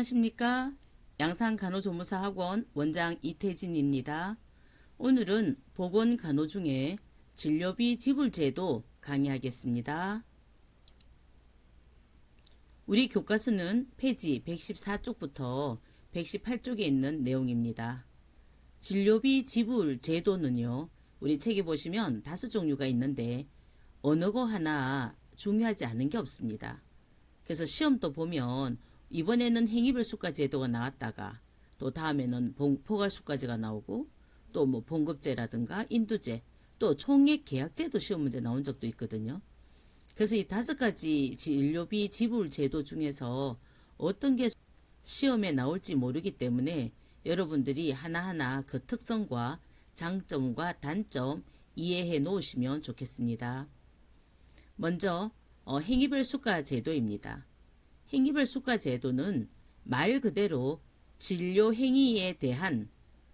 안녕하십니까 양산간호조무사학원 원장 이태진입니다. 오늘은 보건간호 중에 진료비 지불제도 강의하겠습니다. 우리 교과서는 페이지 114쪽부터 118쪽에 있는 내용입니다. 진료비 지불 제도는요, 우리 책에 보시면 다섯 종류가 있는데 어느 거 하나 중요하지 않은 게 없습니다. 그래서 시험도 보면 이번에는 행위별 수가 제도가 나왔다가 또 다음에는 봉- 포괄수가제가 나오고 또 뭐 봉급제라든가 인두제 또 총액 계약제도 시험 문제 나온 적도 있거든요. 그래서 이 다섯 가지 진료비 지불 제도 중에서 어떤 게 시험에 나올지 모르기 때문에 여러분들이 하나하나 그 특성과 장점과 단점 이해해 놓으시면 좋겠습니다. 먼저 어, 행위별 수가 제도입니다. 행위별 수가 제도는 말 그대로 진료 행위에 대한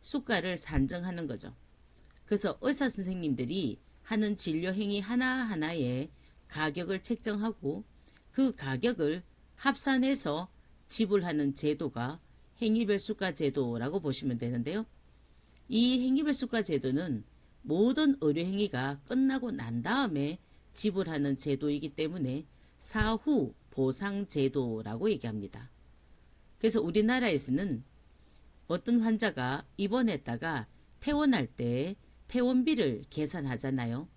수가를 산정하는 거죠. 그래서 의사 선생님들이 하는 진료 행위 하나하나에 가격을 책정하고 그 가격을 합산해서 지불하는 제도가 행위별 수가 제도라고 보시면 되는데요. 이 행위별 수가 제도는 모든 의료 행위가 끝나고 난 다음에 지불하는 제도이기 때문에 사후 보상 제도라고 얘기합니다. 그래서 우리나라에서는 어떤 환자가 입원했다가 퇴원할 때 퇴원비를 계산하잖아요.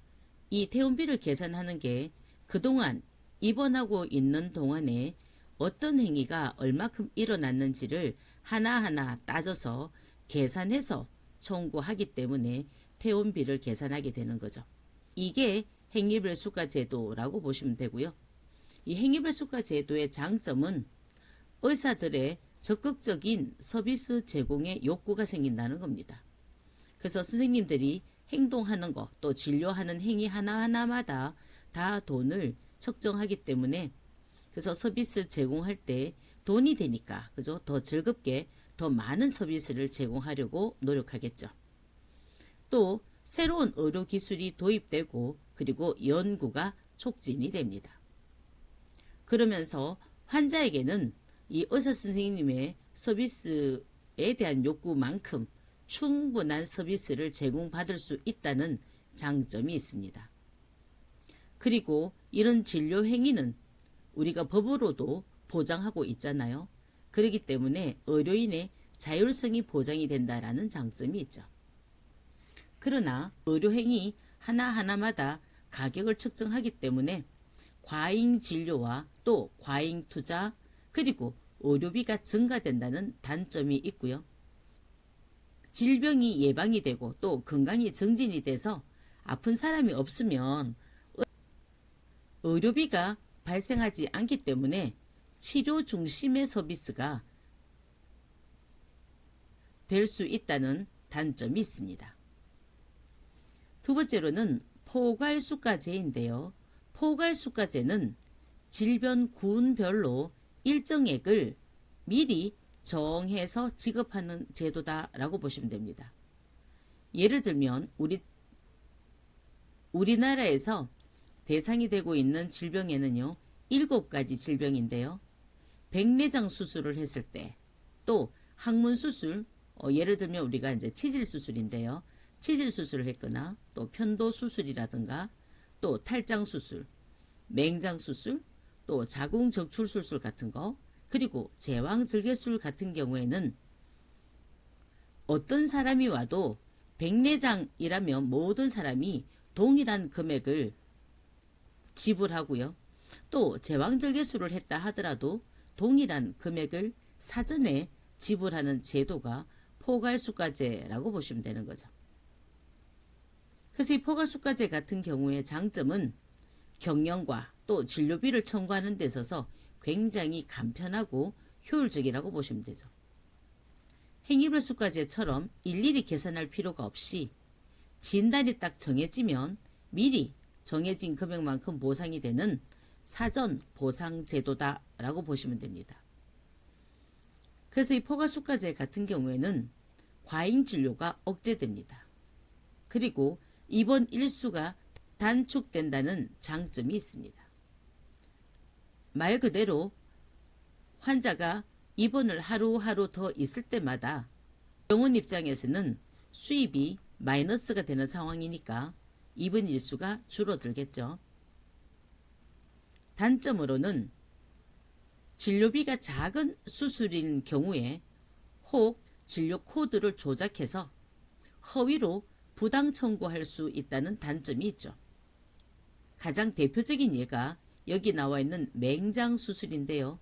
이 퇴원비를 계산하는 게 그동안 입원하고 있는 동안에 어떤 행위가 얼마큼 일어났는지를 하나하나 따져서 계산해서 청구하기 때문에 퇴원비를 계산하게 되는 거죠. 이게 행위별 수가 제도라고 보시면 되고요. 이 행위별 수가 제도의 장점은 의사들의 적극적인 서비스 제공의 욕구가 생긴다는 겁니다. 그래서 선생님들이 행동하는 것, 또 진료하는 행위 하나하나마다 다 돈을 측정하기 때문에 그래서 서비스 제공할 때 돈이 되니까 그죠? 더 즐겁게 더 많은 서비스를 제공하려고 노력하겠죠. 또 새로운 의료 기술이 도입되고 그리고 연구가 촉진이 됩니다. 그러면서 환자에게는 이 의사 선생님의 서비스에 대한 욕구만큼 충분한 서비스를 제공받을 수 있다는 장점이 있습니다. 그리고 이런 진료 행위는 우리가 법으로도 보장하고 있잖아요. 그렇기 때문에 의료인의 자율성이 보장이 된다라는 장점이 있죠. 그러나 의료행위 하나하나마다 가격을 측정하기 때문에 과잉 진료와 또 과잉 투자 그리고 의료비가 증가된다는 단점이 있고요. 질병이 예방이 되고 또 건강이 정진이 돼서 아픈 사람이 없으면 의료비가 발생하지 않기 때문에 치료 중심의 서비스가 될 수 있다는 단점이 있습니다. 두 번째로는 포괄 수가제인데요. 포괄 수가제는 질병 군별로 일정액을 미리 정해서 지급하는 제도다라고 보시면 됩니다. 예를 들면 우리 우리나라에서 대상이 되고 있는 질병에는요. 일곱 가지 질병인데요. 백내장 수술을 했을 때, 또 항문 수술, 어, 예를 들면 우리가 이제 치질 수술인데요. 치질 수술을 했거나 또 편도 수술이라든가 또 탈장 수술, 맹장 수술, 또 자궁 적출 수술 같은 거, 그리고 제왕 절개술 같은 경우에는 어떤 사람이 와도 백내장이라면 모든 사람이 동일한 금액을 지불하고요. 또 제왕절개술을 했다 하더라도 동일한 금액을 사전에 지불하는 제도가 포괄수가제라고 보시면 되는 거죠. 그래서 이 포괄수가제 같은 경우의 장점은 경영과 또 진료비를 청구하는 데 있어서 굉장히 간편하고 효율적이라고 보시면 되죠. 행위별 수가제처럼 일일이 계산할 필요가 없이 진단이 딱 정해지면 미리 정해진 금액만큼 보상이 되는 사전 보상 제도다라고 보시면 됩니다. 그래서 이 포괄수가제 같은 경우에는 과잉 진료가 억제됩니다. 그리고 입원 일수가 단축된다는 장점이 있습니다. 말 그대로 환자가 입원을 하루하루 더 있을 때마다 병원 입장에서는 수입이 마이너스가 되는 상황이니까 입원 일수가 줄어들겠죠. 단점으로는 진료비가 작은 수술인 경우에 혹 진료 코드를 조작해서 허위로 부당 청구할 수 있다는 단점이 있죠. 가장 대표적인 예가 여기 나와 있는 맹장 수술인데요.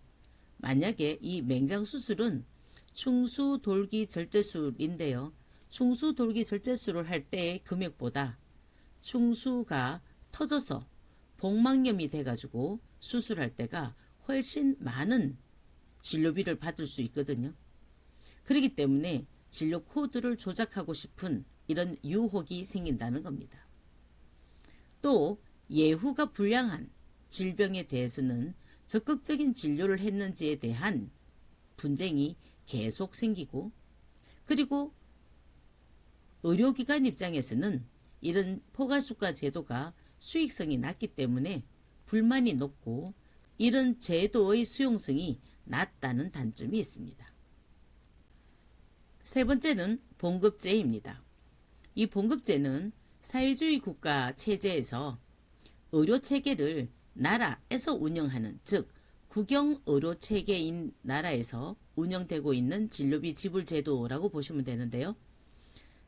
만약에 이 맹장 수술은 충수 돌기 절제술인데요. 충수 돌기 절제술을 할 때의 금액보다 충수가 터져서 복막염이 돼가지고 수술할 때가 훨씬 많은 진료비를 받을 수 있거든요. 그렇기 때문에 진료 코드를 조작하고 싶은 이런 유혹이 생긴다는 겁니다. 또 예후가 불량한 질병에 대해서는 적극적인 진료를 했는지에 대한 분쟁이 계속 생기고 그리고 의료기관 입장에서는 이런 포괄수가 제도가 수익성이 낮기 때문에 불만이 높고 이런 제도의 수용성이 낮다는 단점이 있습니다. 세 번째는 봉급제입니다. 이 봉급제는 사회주의 국가 체제에서 의료 체계를 나라에서 운영하는 즉 국영 의료 체계인 나라에서 운영되고 있는 진료비 지불 제도라고 보시면 되는데요.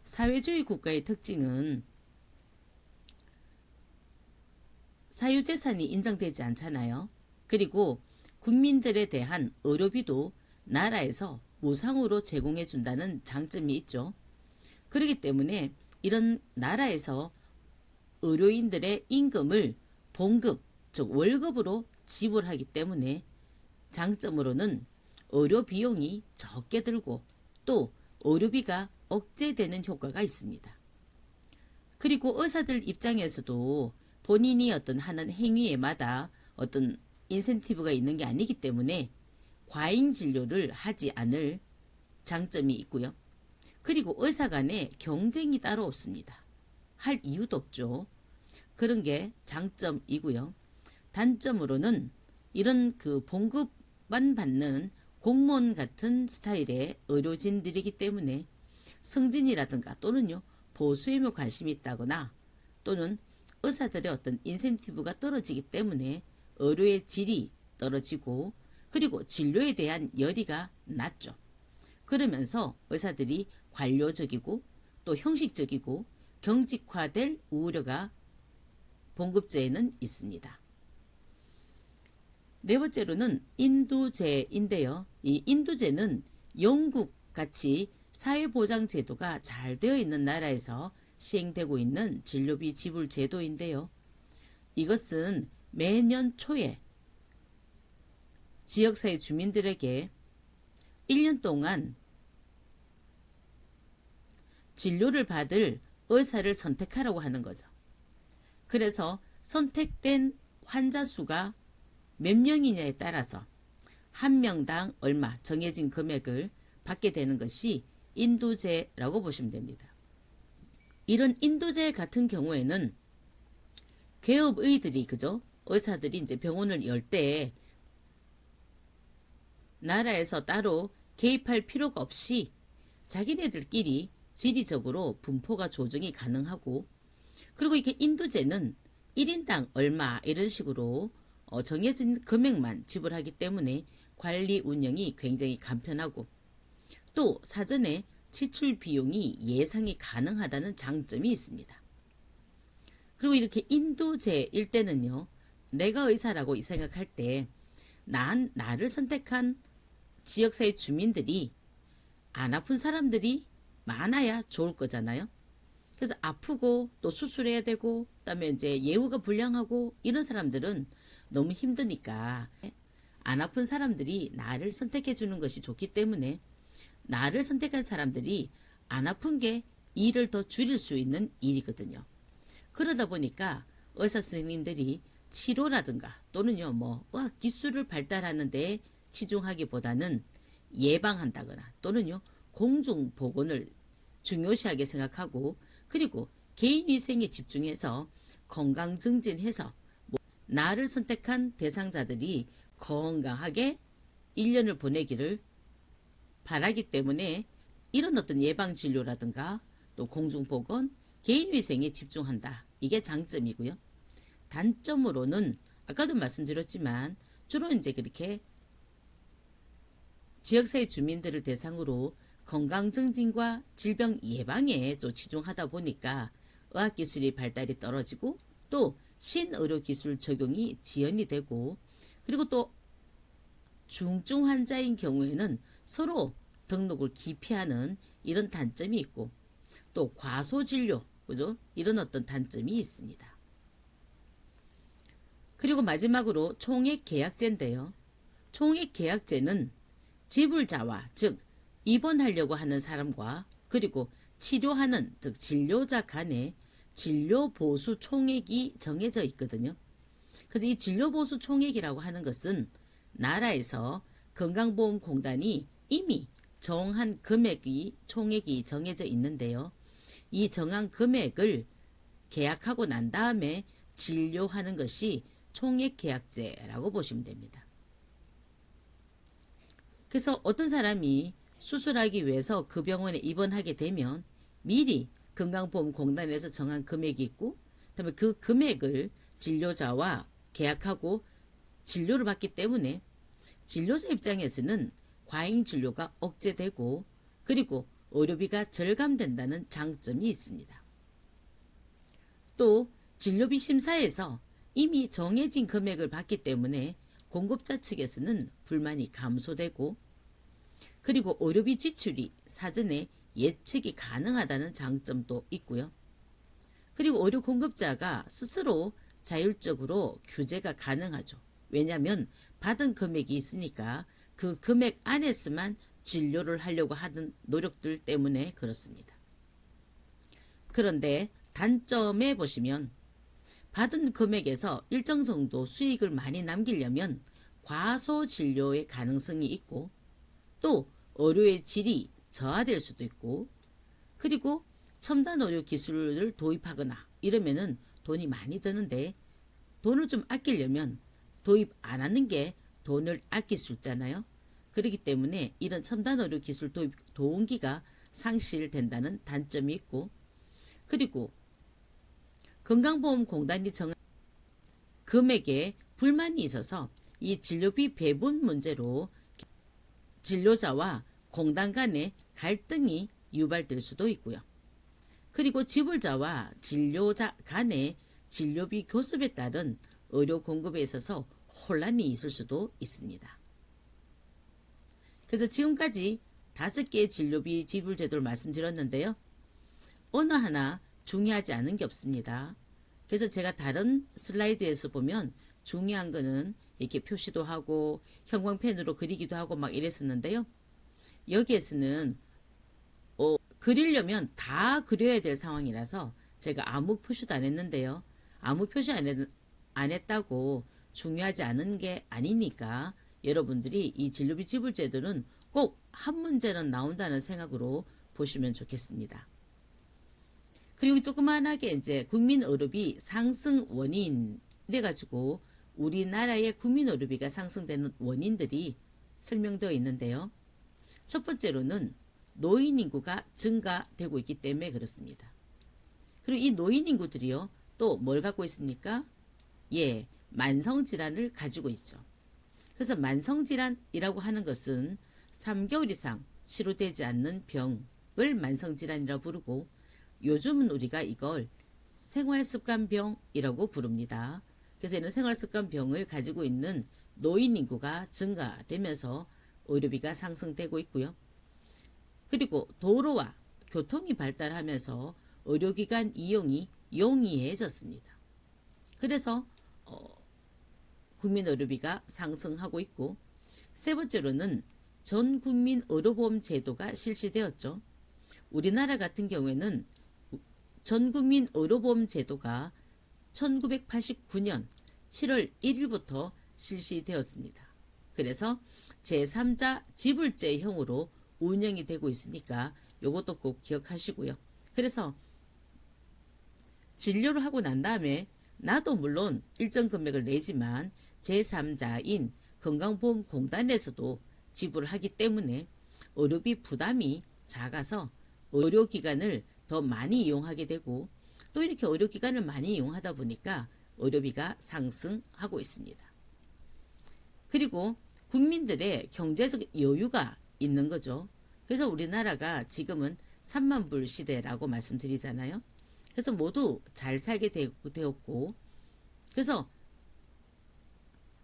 사회주의 국가의 특징은 사유재산이 인정되지 않잖아요. 그리고 국민들에 대한 의료비도 나라에서 무상으로 제공해 준다는 장점이 있죠. 그렇기 때문에 이런 나라에서 의료인들의 임금을 봉급, 즉 월급으로 지불하기 때문에 장점으로는 의료 비용이 적게 들고 또 의료비가 억제되는 효과가 있습니다. 그리고 의사들 입장에서도 본인이 어떤 하는 행위에마다 어떤 인센티브가 있는 게 아니기 때문에 과잉 진료를 하지 않을 장점이 있고요. 그리고 의사 간에 경쟁이 따로 없습니다. 할 이유도 없죠. 그런 게 장점이고요. 단점으로는 이런 그 봉급만 받는 공무원 같은 스타일의 의료진들이기 때문에 승진이라든가 또는요 보수에모 관심이 있다거나 또는 의사들의 어떤 인센티브가 떨어지기 때문에 의료의 질이 떨어지고 그리고 진료에 대한 열의가 낮죠. 그러면서 의사들이 관료적이고 또 형식적이고 경직화될 우려가 봉급제에는 있습니다. 네 번째로는 인두제인데요. 이 인두제는 영국 같이 사회보장제도가 잘 되어 있는 나라에서 시행되고 있는 진료비 지불 제도인데요. 이것은 매년 초에 지역사회 주민들에게 1년 동안 진료를 받을 의사를 선택하라고 하는 거죠. 그래서 선택된 환자 수가 몇 명이냐에 따라서 한 명당 얼마 정해진 금액을 받게 되는 것이 인도제라고 보시면 됩니다. 이런 인도제 같은 경우에는 개업의들이 그죠? 의사들이 이제 병원을 열 때 나라에서 따로 개입할 필요가 없이 자기네들끼리 지리적으로 분포가 조정이 가능하고 그리고 이게 인도제는 1인당 얼마 이런 식으로 어, 정해진 금액만 지불하기 때문에 관리 운영이 굉장히 간편하고 또 사전에 지출 비용이 예상이 가능하다는 장점이 있습니다. 그리고 이렇게 인도제 일 때는요. 내가 의사라고 생각할 때 난 나를 선택한 지역사회 주민들이 안 아픈 사람들이 많아야 좋을 거잖아요. 그래서 아프고 또 수술해야 되고 그다음에 이제 예후가 불량하고 이런 사람들은 너무 힘드니까 안 아픈 사람들이 나를 선택해 주는 것이 좋기 때문에 나를 선택한 사람들이 안 아픈 게 일을 더 줄일 수 있는 일이거든요. 그러다 보니까 의사 선생님들이 치료라든가 또는요 뭐 의학 기술을 발달하는 데 치중하기보다는 예방한다거나 또는요 공중 보건을 중요시하게 생각하고 그리고 개인 위생에 집중해서 건강 증진해서 뭐 나를 선택한 대상자들이 건강하게 1년을 보내기를 바라기 때문에 이런 어떤 예방 진료라든가 또 공중보건, 개인위생에 집중한다. 이게 장점이고요. 단점으로는 아까도 말씀드렸지만 주로 이제 그렇게 지역사회 주민들을 대상으로 건강 증진과 질병 예방에 또 치중하다 보니까 의학기술이 발달이 떨어지고 또 신의료기술 적용이 지연이 되고 그리고 또 중증 환자인 경우에는 서로 등록을 기피하는 이런 단점이 있고 또 과소진료 그죠? 이런 어떤 단점이 있습니다. 그리고 마지막으로 총액 계약제인데요. 총액 계약제는 지불자와 즉 입원하려고 하는 사람과 그리고 치료하는 즉 진료자 간에 진료 보수 총액이 정해져 있거든요. 그래서 이 진료 보수 총액이라고 하는 것은 나라에서 건강보험공단이 이미 정한 금액이 총액이 정해져 있는데요. 이 정한 금액을 계약하고 난 다음에 진료하는 것이 총액 계약제라고 보시면 됩니다. 그래서 어떤 사람이 수술하기 위해서 그 병원에 입원하게 되면 미리 건강보험공단에서 정한 금액이 있고 그다음에 그 금액을 진료자와 계약하고 진료를 받기 때문에 진료자 입장에서는 과잉 진료가 억제되고 그리고 의료비가 절감된다는 장점이 있습니다. 또 진료비 심사에서 이미 정해진 금액을 받기 때문에 공급자 측에서는 불만이 감소되고 그리고 의료비 지출이 사전에 예측이 가능하다는 장점도 있고요. 그리고 의료 공급자가 스스로 자율적으로 규제가 가능하죠. 왜냐하면 받은 금액이 있으니까 그 금액 안에서만 진료를 하려고 하는 노력들 때문에 그렇습니다. 그런데 단점에 보시면 받은 금액에서 일정 정도 수익을 많이 남기려면 과소 진료의 가능성이 있고 또 의료의 질이 저하될 수도 있고 그리고 첨단 의료 기술을 도입하거나 이러면은 돈이 많이 드는데 돈을 좀 아끼려면 도입 안 하는 게 돈을 아낄 수 있잖아요. 그렇기 때문에 이런 첨단 의료 기술 도입 동기가 상실된다는 단점이 있고 그리고 건강보험공단이 정한 금액에 불만이 있어서 이 진료비 배분 문제로 진료자와 공단 간의 갈등이 유발될 수도 있고요. 그리고 지불자와 진료자 간의 진료비 교습에 따른 의료 공급에 있어서 혼란이 있을 수도 있습니다. 그래서 지금까지 다섯 개의 진료비 지불 제도를 말씀드렸는데요. 어느 하나 중요하지 않은 게 없습니다. 그래서 제가 다른 슬라이드에서 보면 중요한 거는 이렇게 표시도 하고 형광펜으로 그리기도 하고 막 이랬었는데요. 여기에서는 어, 그리려면 다 그려야 될 상황이라서 제가 아무 표시도 안 했는데요. 아무 표시 안, 했, 안 했다고 중요하지 않은 게 아니니까 여러분들이 이 진료비 지불 제도는 꼭 한 문제는 나온다는 생각으로 보시면 좋겠습니다. 그리고 조그만하게 이제 국민 의료비 상승 원인 이래가지고 우리나라의 국민 의료비가 상승되는 원인들이 설명되어 있는데요. 첫 번째로는 노인 인구가 증가되고 있기 때문에 그렇습니다. 그리고 이 노인 인구들이요. 또 뭘 갖고 있습니까? 예, 만성 질환을 가지고 있죠. 그래서 만성 질환이라고 하는 것은 3개월 이상 치료되지 않는 병을 만성 질환이라 부르고 요즘은 우리가 이걸 생활습관병이라고 부릅니다. 그래서 이는 생활습관병을 가지고 있는 노인 인구가 증가되면서 의료비가 상승되고 있고요. 그리고 도로와 교통이 발달하면서 의료기관 이용이 용이해졌습니다. 그래서 어, 국민 의료비가 상승하고 있고 세 번째로는 전 국민 의료보험 제도가 실시되었죠. 우리나라 같은 경우에는 전 국민 의료보험 제도가 1989년 7월 1일부터 실시되었습니다. 그래서 제3자 지불제형으로 운영이 되고 있으니까 이것도 꼭 기억하시고요. 그래서 진료를 하고 난 다음에 나도 물론 일정 금액을 내지만 제3자인 건강보험공단에서도 지불을 하기 때문에 의료비 부담이 작아서 의료기관을 더 많이 이용하게 되고 또 이렇게 의료기관을 많이 이용하다 보니까 의료비가 상승하고 있습니다. 그리고 국민들의 경제적 여유가 있는 거죠. 그래서 우리나라가 지금은 3만 불 시대라고 말씀드리잖아요. 그래서 모두 잘 살게 되었고 그래서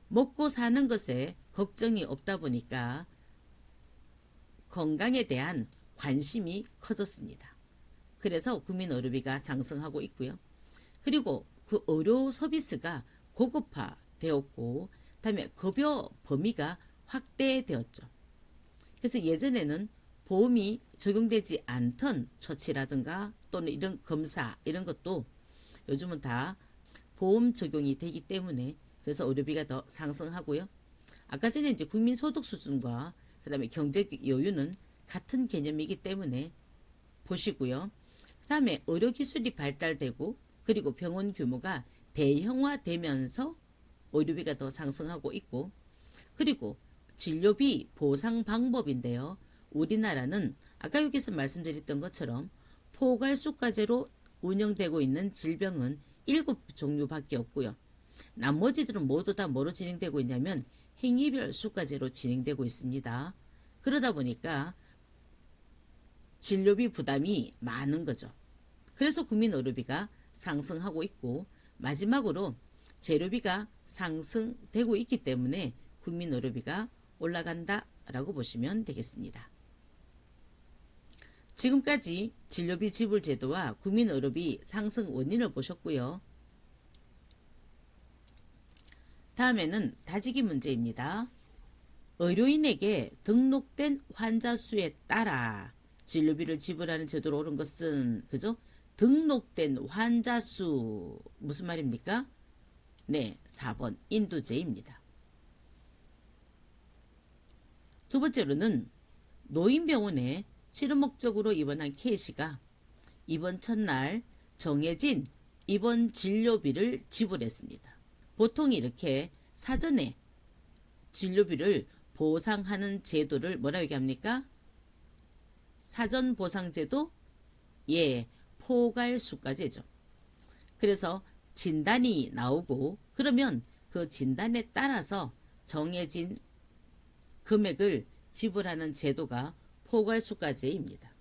먹고 사는 것에 걱정이 없다 보니까 건강에 대한 관심이 커졌습니다. 그래서 국민 의료비가 상승하고 있고요. 그리고 그 의료 서비스가 고급화되었고 그 다음에 급여 범위가 확대되었죠. 그래서 예전에는 보험이 적용되지 않던 처치라든가 또는 이런 검사 이런 것도 요즘은 다 보험 적용이 되기 때문에 그래서 의료비가 더 상승하고요. 아까 전에 이제 국민 소득 수준과 그 다음에 경제적 여유는 같은 개념이기 때문에 보시고요. 그 다음에 의료 기술이 발달되고 그리고 병원 규모가 대형화되면서 의료비가 더 상승하고 있고 그리고 진료비 보상 방법인데요. 우리나라는 아까 여기서 말씀드렸던 것처럼 포괄수가제로 운영되고 있는 질병은 일곱 종류밖에 없고요. 나머지들은 모두 다 뭐로 진행되고 있냐면 행위별 수가제로 진행되고 있습니다. 그러다 보니까 진료비 부담이 많은 거죠. 그래서 국민 의료비가 상승하고 있고 마지막으로 재료비가 상승되고 있기 때문에 국민 의료비가 올라간다 라고 보시면 되겠습니다. 지금까지 진료비 지불 제도와 국민 의료비 상승 원인을 보셨고요. 다음에는 다지기 문제입니다. 의료인에게 등록된 환자 수에 따라 진료비를 지불하는 제도로 오른 것은 그죠? 등록된 환자 수 무슨 말입니까? 네, 4번 인도제입니다. 두 번째로는 노인병원에 치료 목적으로 입원한 K씨가 입원 첫날 정해진 입원 진료비를 지불했습니다. 보통 이렇게 사전에 진료비를 보상하는 제도를 뭐라고 얘기합니까? 사전 보상제도? 예, 포괄수가제죠. 그래서 진단이 나오고 그러면 그 진단에 따라서 정해진 금액을 지불하는 제도가 포괄수가제입니다.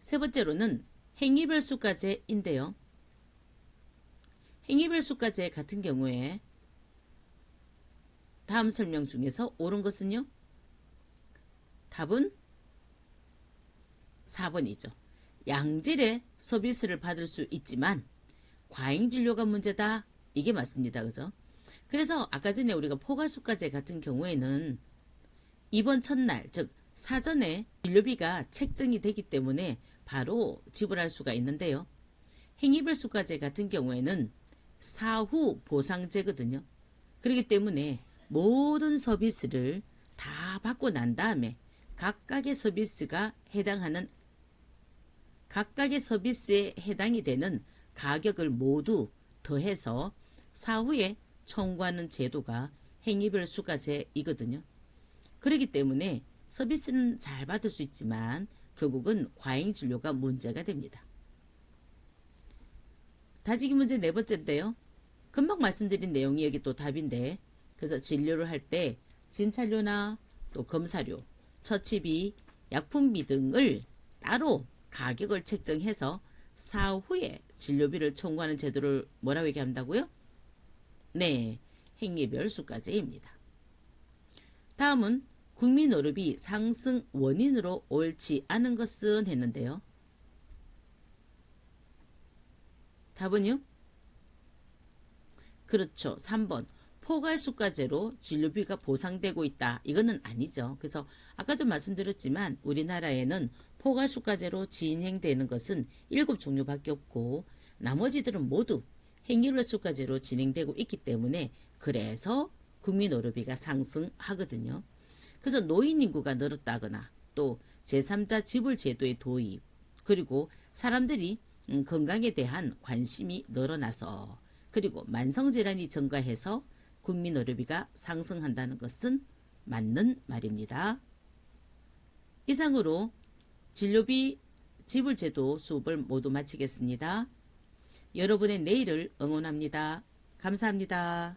세 번째로는 행위별 수가제인데요. 행위별 수가제 같은 경우에 다음 설명 중에서 옳은 것은요? 답은 4번이죠. 양질의 서비스를 받을 수 있지만 과잉 진료가 문제다. 이게 맞습니다. 그죠? 그래서 아까 전에 우리가 포괄수가제 같은 경우에는 이번 첫날 즉 사전에 진료비가 책정이 되기 때문에 바로 지불할 수가 있는데요. 행위별수가제 같은 경우에는 사후 보상제거든요. 그렇기 때문에 모든 서비스를 다 받고 난 다음에 각각의 서비스가 해당하는 각각의 서비스에 해당이 되는 가격을 모두 더해서 사후에 청구하는 제도가 행위별 수가제이거든요. 그렇기 때문에 서비스는 잘 받을 수 있지만 결국은 과잉 진료가 문제가 됩니다. 다지기 문제 네 번째인데요. 금방 말씀드린 내용이 여기 또 답인데 그래서 진료를 할 때 진찰료나 또 검사료, 처치비, 약품비 등을 따로 가격을 책정해서 사후에 진료비를 청구하는 제도를 뭐라고 얘기한다고요? 네, 행위별 수가제입니다. 다음은 국민의료비 상승 원인으로 옳지 않은 것은 했는데요. 답은요? 그렇죠. 3번. 포괄수가제로 진료비가 보상되고 있다. 이거는 아니죠. 그래서 아까도 말씀드렸지만 우리나라에는 포괄수가제로 진행되는 것은 7종류밖에 없고 나머지들은 모두 행위별수가제로 진행되고 있기 때문에 그래서 국민의료비가 상승하거든요. 그래서 노인 인구가 늘었다거나 또 제3자 지불 제도의 도입 그리고 사람들이 음, 건강에 대한 관심이 늘어나서 그리고 만성질환이 증가해서 국민 의료비가 상승한다는 것은 맞는 말입니다. 이상으로 진료비 지불제도 수업을 모두 마치겠습니다. 여러분의 내일을 응원합니다. 감사합니다.